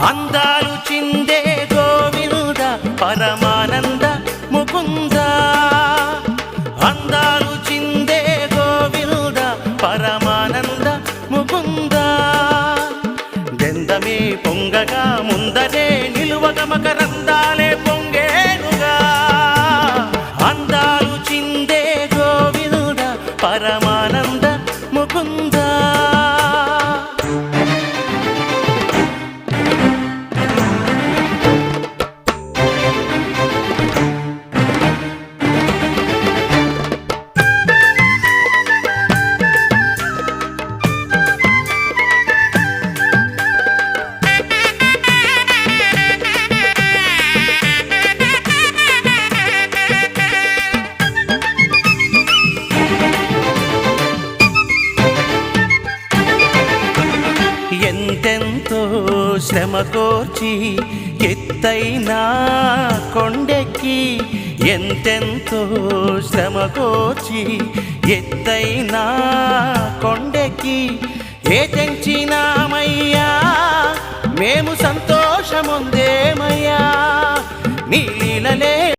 అందాలు చిందే గోవింద పరమానంద ముకుంద. అందాలు చిందే గోవింద పరమానంద ముకుంద. దెందమే పొంగగా ముందరే నిలువగ మకరందాలే పొంగేనుగా. అందాలు చిందే గోవింద పరమానంద ముకుందా. ఎంతెంతో శ్రమ కోర్చి ఎత్తైన కొండెక్కి ఎంతెంతో శ్రమ కోర్చి ఎత్తైన కొండెక్కి ఏ తెంచినామయ్యా? మేము సంతోషముందేమయ్యా? నీ లీలలే